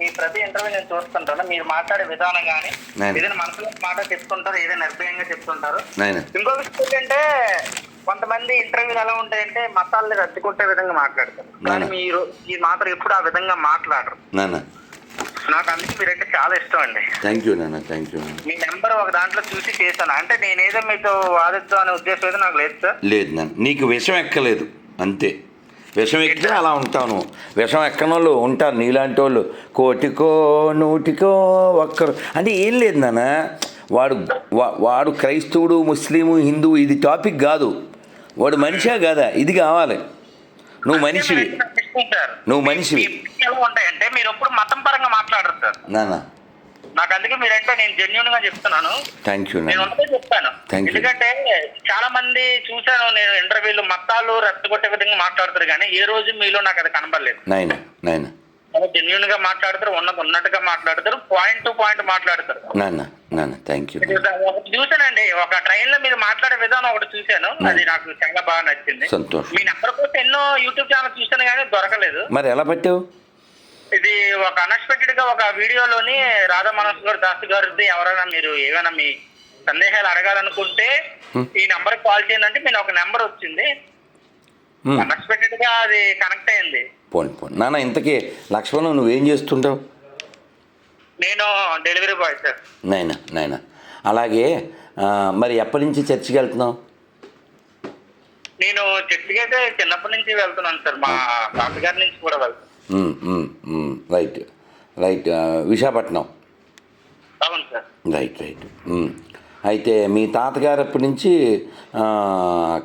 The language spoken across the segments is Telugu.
మీ ప్రతి ఇంటర్వ్యూ నేను చూస్తుంటాను. మీరు మాట్లాడే విధానం కానీ ఏదైనా మనసులో మాట చెప్తుంటారు ఏదైనా నిర్భయంగా చెప్తుంటారు. ఇంకో విషయం ఏంటంటే కొంతమంది ఇంటర్వ్యూలు ఎలా ఉంటాయంటే మతాలని రద్దుకుంటే విధంగా మాట్లాడతారు. కానీ. మీరు ఈ మాత్రం ఎప్పుడు ఆ విధంగా మాట్లాడరు. నాకు అందుకే మీరంటే చాలా ఇష్టం అండి. థ్యాంక్ యూ నాన్న థ్యాంక్ యూ మీ నెంబర్ ఒక దాంట్లో చూసి చేశాను. అంటే నేనేదో మీతో వాదిద్దాం అనే ఉద్దేశం అయితే నాకు లేదు సార్. లేదు నాన్న నీకు విషం ఎక్కలేదు. అంతే. విషం ఎక్కితే అలా ఉంటాను. విషం ఎక్కనోళ్ళు ఉంటారు. నీలాంటి వాళ్ళు కోటికో నూటికో ఒక్కరు. అంటే ఏం లేదు నాన్న. వాడు వా- వాడు క్రైస్తవుడు ముస్లిము హిందువు ఇది టాపిక్ కాదు. వాడు మనిషా కాదా? ఇది కావాలి. నువ్వు మనిషివి. నువ్వు మనిషివి. ఉంటాయంటే మీరు ఎప్పుడు మతం పరంగా మాట్లాడరు సార్. నాన్న. నాకు అందుకే మీరంటే నేను జెన్యున్గా చెప్తున్నాను. థ్యాంక్ యూ నేను ఉన్నదే చెప్తాను. ఎందుకంటే చాలా మంది చూశాను నేను ఇంటర్వ్యూలు మతాలు రెచ్చగొట్టే విధంగా మాట్లాడతారు కానీ ఏ రోజు మీలో నాకు అది కనబడలేదు. నాయన నాయన జెన్యున్గా మాట్లాడతారు ఉన్నది ఉన్నట్టుగా మాట్లాడతారు పాయింట్ టు పాయింట్ మాట్లాడతారు. థ్యాంక్ యూ చూశానండి. ఒక ట్రైన్లో మీరు మాట్లాడే విధానం ఒకటి చూశాను. అది నాకు చాలా బాగా నచ్చింది. మీ నెంబర్ కోసం ఎన్నో యూట్యూబ్ ఛానల్ చూశాను కానీ దొరకలేదు. మరి ఎలా పెట్టావు? ఇది ఒక అన్ఎక్స్పెక్టెడ్గా ఒక వీడియోలోని రాధా మనోజ్ గారు దాస్ గారిది ఎవరైనా మీరు ఏమైనా మీ సందేహాలు అడగాలనుకుంటే ఈ నెంబర్ కాల్ చేయండి మీరు ఒక నెంబర్ వచ్చింది. అన్ఎక్స్పెక్టెడ్గా అది కనెక్ట్ అయింది. పోండి పోండి. నాన్న ఇంతకీ లక్ష్మణ్ నువ్వేం చేస్తుంటావు? నేను డెలివరీ బాయ్ సార్ నాయన నాయన అలాగే మరి ఎప్పటి నుంచి చర్చికి వెళ్తున్నావు? నేను చర్చికి అయితే చిన్నప్పటి నుంచి వెళ్తున్నాను సార్ మా తాతగారి నుంచి కూడా వెళ్తాను రైట్ రైట్ విశాఖపట్నం. అవును సార్. Right right. అయితే మీ తాతగారు అప్పటి నుంచి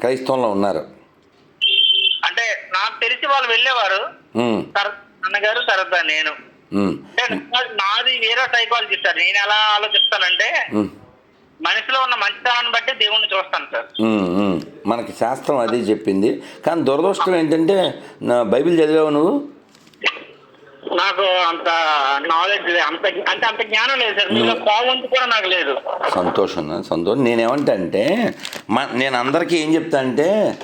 క్రైస్తవంలో ఉన్నారు? అంటే నాకు తెలిసి వాళ్ళు వెళ్ళేవారు. అన్నగారు తర్వాత నేను. నాది వేరే సైకాలజీ సార్. నేను ఎలా ఆలోచిస్తానంటే మనిషిలో ఉన్న మంచితనాన్ని బట్టి దేవుణ్ణి చూస్తాను సార్. మనకి శాస్త్రం అదే చెప్పింది. కానీ దురదృష్టం ఏంటంటే బైబిల్ చదివావు నువ్వు? నాకు అంత నాలెడ్జ్ అంత అంటే అంత జ్ఞానం లేదు సార్. మీలో కూడా నాకు లేదు. సంతోషం సంతోషం. నేనేమంటా అంటే మా నేను అందరికీ ఏం చెప్తా అంటే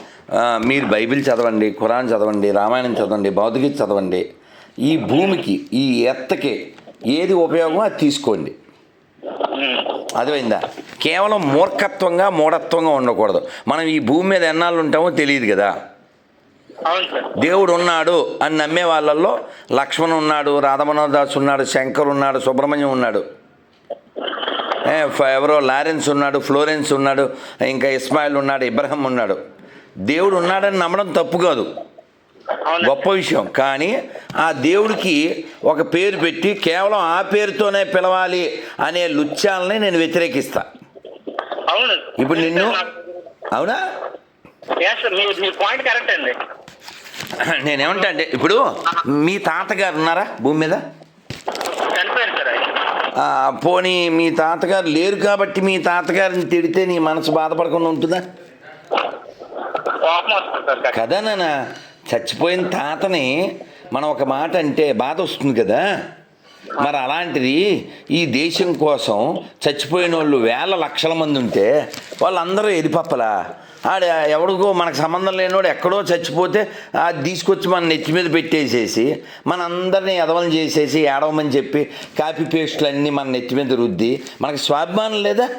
మీరు బైబిల్ చదవండి ఖురాన్ చదవండి రామాయణం చదవండి భౌతికత చదవండి. ఈ భూమికి ఈ ఎత్తకి ఏది ఉపయోగమో అది తీసుకోండి. అర్థమైందా? కేవలం మూర్ఖత్వంగా మూఢత్వంగా ఉండకూడదు. మనం ఈ భూమి మీద ఎన్నాళ్ళు ఉంటామో తెలియదు కదా. దేవుడు ఉన్నాడు అని నమ్మే వాళ్ళల్లో లక్ష్మణ్ ఉన్నాడు రాధమనోదాస్ ఉన్నాడు శంకర్ ఉన్నాడు సుబ్రహ్మణ్యం ఉన్నాడు. ఎవరో లారెన్స్ ఉన్నాడు ఫ్లోరెన్స్ ఉన్నాడు ఇంకా ఇస్మాయిల్ ఉన్నాడు ఇబ్రహం ఉన్నాడు. దేవుడు ఉన్నాడని నమ్మడం తప్పు కాదు. గొప్ప విషయం. కానీ ఆ దేవుడికి ఒక పేరు పెట్టి కేవలం ఆ పేరుతోనే పిలవాలి అనే లుత్యాలని నేను వ్యతిరేకిస్తా. ఇప్పుడు నిన్ను అవునా? పాయింట్ కరెక్ట్ అండి. నేనేమంటా అంటే ఇప్పుడు మీ తాతగారు ఉన్నారా భూమి మీద? పోనీ మీ తాతగారు లేరు కాబట్టి మీ తాతగారిని తిడితే నీ మనసు బాధపడకుండా ఉంటుందా. కదా నాన్న చచ్చిపోయిన తాతని మనం ఒక మాట అంటే బాధ వస్తుంది కదా. మరి అలాంటిది ఈ దేశం కోసం చచ్చిపోయిన వాళ్ళు వేల లక్షల మంది ఉంటే వాళ్ళందరూ ఎరిపప్పలా? ఆడ ఎవడికో మనకు సంబంధం లేనివాడు ఎక్కడో చచ్చిపోతే అది తీసుకొచ్చి మన నెత్తి మీద పెట్టేసేసి మన అందరినీ ఎదవలు చేసేసి ఏడవమని చెప్పి కాపీ పేస్టులు అన్నీ మన నెత్తి మీద రుద్ది. మనకి స్వాభిమానం లేదా?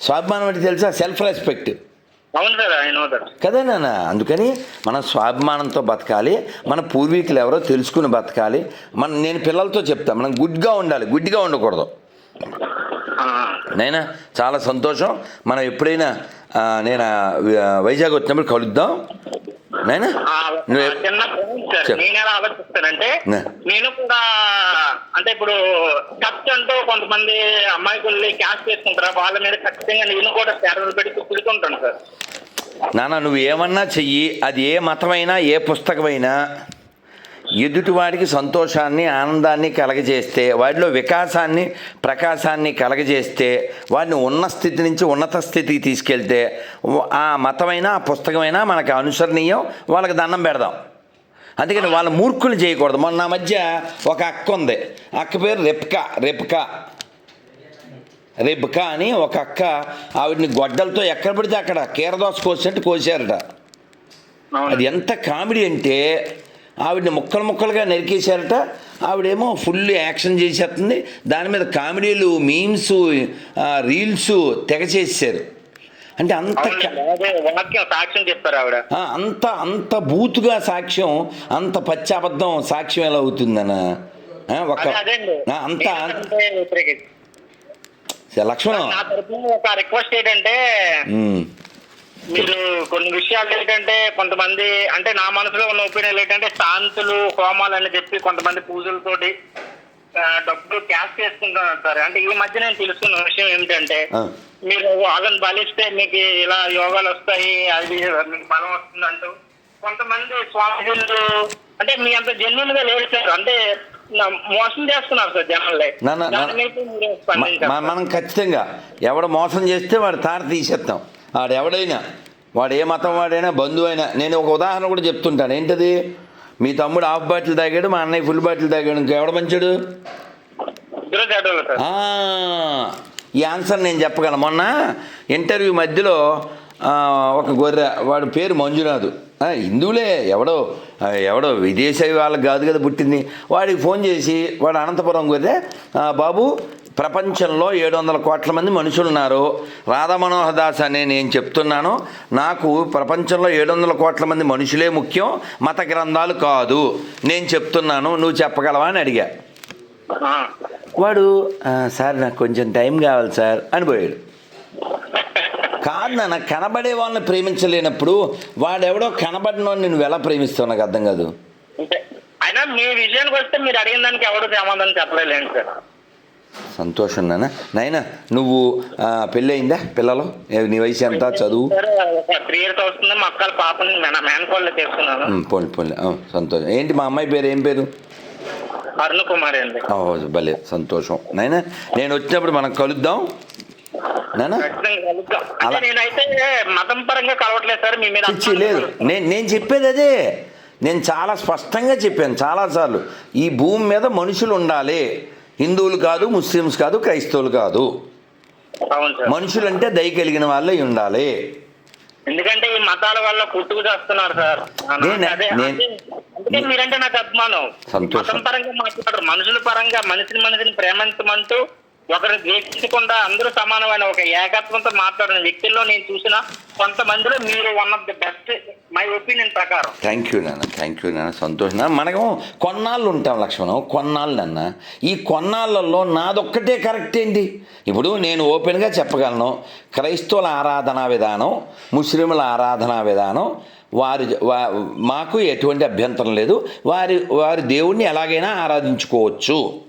స్వాభిమానం అంటే తెలుసా? సెల్ఫ్ రెస్పెక్ట్ కదా నాన్న? అందుకని మనం స్వాభిమానంతో బతకాలి మన పూర్వీకులు ఎవరో తెలుసుకుని బతకాలి. మన నేను పిల్లలతో చెప్తా మనం గుడ్గా ఉండాలి గుడ్డిగా ఉండకూడదు. నైనా? చాలా సంతోషం. మనం ఎప్పుడైనా నేను వైజాగ్ వచ్చినప్పుడు కలుద్దాం. నైనా ఆలోచిస్తానంటే. నేను కూడా అంటే ఇప్పుడు చర్చ్ అంటూ కొంతమంది అమ్మాయికుల్ని క్యాష్ చేసుకుంటారా. వాళ్ళ మీద ఖచ్చితంగా నేను కూడా శారదలు పెట్టి తిడుతుంటాను సార్. నాన్న నువ్వు ఏమన్నా చెయ్యి. అది ఏ మతమైనా ఏ పుస్తకమైనా ఎదుటివాడికి సంతోషాన్ని ఆనందాన్ని కలగజేస్తే వాడిలో వికాసాన్ని ప్రకాశాన్ని కలగజేస్తే వాడిని ఉన్న స్థితి నుంచి ఉన్నత స్థితికి తీసుకెళ్తే ఆ మతమైనా ఆ పుస్తకమైనా మనకు అనుసరణీయం వాళ్ళకి దండం పెడదాం. అందుకని వాళ్ళ మూర్ఖులు చేయకూడదు. మొన్న మధ్య ఒక అక్క ఉంది. అక్క పేరు రెప్కా రెప్కా రెబ్కా అని ఒక అక్క ఆవిడని గొడ్డలతో ఎక్కడ పడితే అక్కడ కీరదోస కోసినట్టు కోసారట. అది ఎంత కామెడీ అంటే ఆవిడని ముక్కలు ముక్కలుగా నరికేశారట. ఆవిడేమో ఫుల్ యాక్షన్ చేసేస్తుంది. దాని మీద కామెడీలు మీమ్స్ రీల్స్ తెగ చేసేసారు అంటే అంత సాక్ష్యం చెప్పారు ఆవిడ. అంత అంత బూతుగా సాక్ష్యం అంత పచ్చి అబద్ధం సాక్ష్యం ఎలా అవుతుందన్న ఒక అంత లక్ష్మణం. రిక్వెస్ట్ ఏంటంటే మీరు కొన్ని విషయాలు ఏంటంటే కొంతమంది అంటే నా మనసులో ఉన్న ఒపీనియన్ ఏంటంటే శాంతులు హోమాలు అని చెప్పి కొంతమంది పూజలతోటి డబ్బులు క్యాష్ చేసుకుంటున్నారు సార్. అంటే ఈ మధ్య నేను తెలుసుకున్న విషయం ఏమిటంటే. మీరు వాళ్ళని బలిస్తే మీకు ఇలా యోగాలు వస్తాయి అది మీకు బలం వస్తుంది అంటూ కొంతమంది స్వామిజీలు అంటే మీ అంత జెన్యున్గా లేదు సార్. అంటే మోసం చేస్తున్నారు సార్ జనాలే. మనం ఖచ్చితంగా ఎవడ మోసం చేస్తే వాడు తాట తీసేస్తాం. వాడు ఎవడైనా వాడు ఏ మతం వాడైనా బంధువు అయినా నేను ఒక ఉదాహరణ కూడా చెప్తుంటాను. ఏంటది? మీ తమ్ముడు హాఫ్ బాటిల్ తాగాడు మా అన్నయ్య ఫుల్ బాటిల్ తాగాడు ఇంకెవడ మంచాడు? ఈ ఆన్సర్ నేను చెప్పగలను. మొన్న ఇంటర్వ్యూ మధ్యలో ఒక గొర్రె వాడి పేరు మంజునాథ్. హిందువులే ఎవడో ఎవడో విదేశీ వాళ్ళకి కాదు కదా పుట్టింది. వాడికి ఫోన్ చేసి వాడు అనంతపురం గొర్రె "ఆ, బాబు ప్రపంచంలో ఏడు వందల కోట్ల మంది మనుషులు ఉన్నారు రాధా మనోహర్ దాస్ అనే నేను చెప్తున్నాను. నాకు ప్రపంచంలో ఏడు వందల కోట్ల మంది మనుషులే ముఖ్యం మత గ్రంథాలు కాదు. నేను చెప్తున్నాను. నువ్వు చెప్పగలవా అని అడిగా. వాడు "ఆ, సార్ నాకు కొంచెం టైం కావాలి సార్ అని పోయాడు. కాదు నాన్న కనబడే వాళ్ళని ప్రేమించలేనప్పుడు వాడెవడో కనబడిన వాడిని నువ్వు ఎలా ప్రేమిస్తావు? నాకు అర్థం కాదు. అయినా మీ విషయానికి వస్తే మీరు అడిగిన దానికి ఎవరు సమాధానం చెప్పలేండి సార్. సంతోషం నాన్న నాయన నువ్వు పెళ్ళి అయిందా పిల్లలు? నీ వయసు ఎంత? చదువు? త్రీ ఇయర్స్ వస్తుంది మా అక్కల పాపని మేనకోళ్ళు సంతోషం. ఏంటి మా అమ్మాయి పేరు? ఏం పేరు? అరుణ్ కుమార్ అండి. భలే సంతోషం. నాయన నేను వచ్చినప్పుడు మనం కలుద్దాం. నేనైతే మతం పరంగా కలవట్లేదు సార్ మీ మీద పిచ్చి లేదు. నేను నేను చెప్పేది అదే. నేను చాలా స్పష్టంగా చెప్పాను చాలాసార్లు. ఈ భూమి మీద మనుషులు ఉండాలి. హిందువులు కాదు ముస్లిమ్స్ కాదు క్రైస్తవులు కాదు. అవును సార్. మనుషులు అంటే దయ కలిగిన వాళ్ళే ఉండాలి. ఎందుకంటే ఈ మతాల వల్ల పుట్టుకు చేస్తున్నారు సార్. మీరంటే నాకు అభిమానం. సంతోషం. పరంగా మాట్లాడరు. మనుషుల పరంగా మనిషిని మనిషిని ప్రేమించమంటూ ఒకరు ద్వేషించకుండా అందరూ సమానమైన ఒక ఏకత్వంతో మాట్లాడిన వ్యక్తుల్లో నేను చూసిన కొంతమందిలో మీరు one of the best my opinion ప్రకారం. థ్యాంక్ యూ నాన్న. థ్యాంక్ యూ నాన్న. సంతోషం. మనము కొన్నాళ్ళు ఉంటాం లక్ష్మణం. కొన్నాళ్ళు అన్న ఈ కొన్నాళ్ళల్లో నాదొక్కటే కరెక్ట్ ఏంటి? ఇప్పుడు నేను ఓపెన్గా చెప్పగలను. క్రైస్తవుల ఆరాధనా విధానం ముస్లింల ఆరాధనా విధానం వారు మాకు ఎటువంటి అభ్యంతరం లేదు. వారి వారి దేవుణ్ణి ఎలాగైనా ఆరాధించుకోవచ్చు.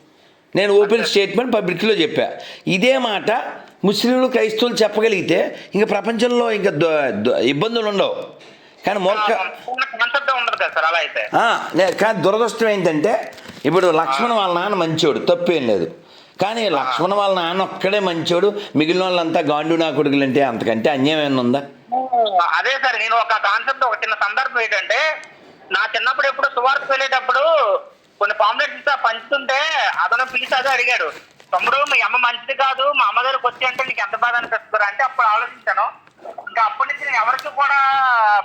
నేను ఓపెన్ స్టేట్మెంట్ పబ్లిక్లో చెప్పా. ఇదే మాట ముస్లింలు క్రైస్తవులు చెప్పగలిగితే ఇంక ప్రపంచంలో ఇంకా ఇబ్బందులు ఉండవు. కానీ మొక్క కానీ దురదృష్టం ఏంటంటే ఇప్పుడు లక్ష్మణ్ వాళ్ళ నాన్న మంచోడు తప్పేం లేదు. కానీ లక్ష్మణ్ వాళ్ళ నాన్న ఒక్కడే మంచోడు మిగిలిన వాళ్ళంతా గాండు నా కొడుకులు అంటే అంతకంటే అన్యాయం ఏమైనా ఉందా? అదే సార్ నేను ఒక కాన్సెప్ట్ ఒక చిన్న సందర్భం ఏంటంటే నా చిన్నప్పుడు ఎప్పుడు సువార్తకు వెళ్ళేటప్పుడు కొన్ని పాంప్లెట్స్ అతను పిలిచి అదే అడిగాడు. తమ్ముడు మీ అమ్మ మంచిది కాదు. మా అమ్మ దగ్గరకు వచ్చి అంటే నీకు ఎంత బాధ అనిపిస్తుంది అంటే అప్పుడు ఆలోచించాను. ఇంకా అప్పటి నుంచి నేను ఎవరికి కూడా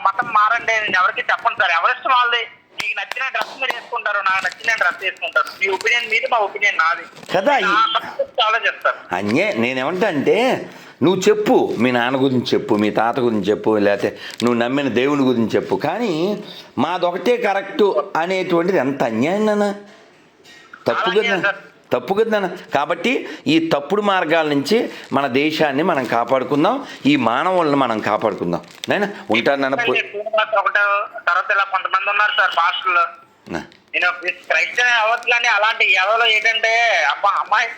మతం మారండి. నేను ఎవరికి చెప్పను సార్. ఎవరిష్టం వాళ్ళది. మీకు నచ్చిన డ్రెస్ మీరు వేసుకుంటారు. నాకు నచ్చిన డ్రెస్ వేసుకుంటారు. మీ ఒపీనియన్ మీది మా ఒపీనియన్ నాది. కదా, ఆలోచిస్తారు అన్యే నేనేమంటా అంటే నువ్వు చెప్పు. మీ నాన్న గురించి చెప్పు. మీ తాత గురించి చెప్పు. లేకపోతే నువ్వు నమ్మిన దేవుని గురించి చెప్పు. కానీ మాదొకటే కరెక్టు అనేటువంటిది ఎంత అన్యాయం నాన్న? తప్పు కదా. తప్పు కదా కాబట్టి ఈ తప్పుడు మార్గాల నుంచి మన దేశాన్ని మనం కాపాడుకుందాం. ఈ మానవులను మనం కాపాడుకుందాం. నాయన ఉంటాను నాన్న. తర్వాత ఇలా కొంతమంది ఉన్నారు సార్. నేను క్రైస్తవ అవ్వచ్చు కానీ అలాంటి ఎవరో ఏంటంటే అబ్బా అమాయక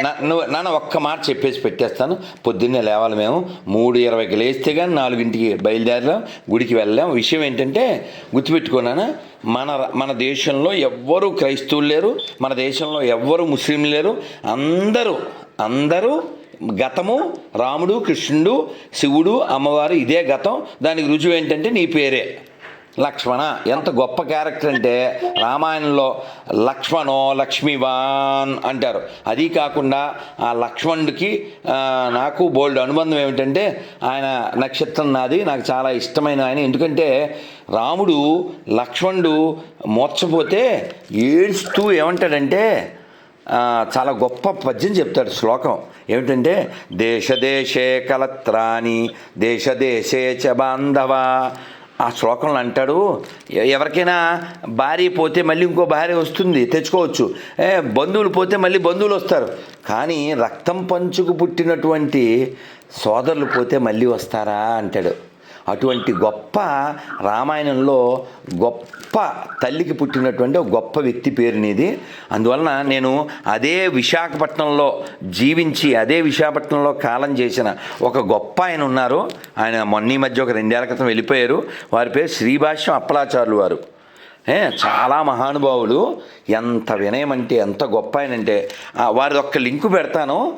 నా- నువ్వు నాన్న ఒక్క మాట చెప్పేసి పెట్టేస్తాను. పొద్దున్నే లేవాలి మేము. మూడు ఇరవైకి లేస్తే కానీ నాలుగింటికి బయలుదేరలేం గుడికి వెళ్ళాం విషయం ఏంటంటే గుర్తుపెట్టుకున్నాను మన మన దేశంలో ఎవ్వరు క్రైస్తవులు లేరు. మన దేశంలో ఎవ్వరు ముస్లింలు లేరు. అందరూ అందరూ గతము రాముడు కృష్ణుడు శివుడు అమ్మవారు ఇదే గతం. దానికి రుజువు ఏంటంటే నీ పేరే. లక్ష్మణ ఎంత గొప్ప క్యారెక్టర్ అంటే రామాయణంలో లక్ష్మణో లక్ష్మీవాన్ అంటారు. అది కాకుండా ఆ లక్ష్మణుడికి నాకు బోల్డ్ అనుబంధం ఏమిటంటే ఆయన నక్షత్రం నాది నాకు చాలా ఇష్టమైన ఆయన. ఎందుకంటే రాముడు లక్ష్మణుడు మోర్చపోతే ఏడుస్తూ ఏమంటాడంటే చాలా గొప్ప పద్యం చెప్తాడు శ్లోకం. ఏమిటంటే దేశ దేశే కలత్రాని దేశ దేశే చ బాంధవ ఆ శ్లోకంలో అంటాడు ఎవరికైనా భార్య పోతే మళ్ళీ ఇంకో భార్య వస్తుంది తెచ్చుకోవచ్చు. ఏ బంధువులు పోతే మళ్ళీ బంధువులు వస్తారు. కానీ రక్తం పంచుకు పుట్టినటువంటి సోదరులు పోతే మళ్ళీ వస్తారా? అంటాడు. అటువంటి గొప్ప రామాయణంలో గొప్ప తల్లికి పుట్టినటువంటి ఒక గొప్ప వ్యక్తి పేరునిది అందువలన నేను అదే విశాఖపట్నంలో జీవించి అదే విశాఖపట్నంలో కాలం చేసిన ఒక గొప్ప ఆయన ఉన్నారు. ఆయన మొన్న ఈ మధ్య ఒక రెండేళ్ళ క్రితం వెళ్ళిపోయారు. వారి పేరు శ్రీభాష్యం అప్పలాచారులు వారు. ఏ, చాలా మహానుభావులు. ఎంత వినయం అంటే ఎంత గొప్ప ఆయనంటే. వారి ఒక్క లింకు పెడతాను.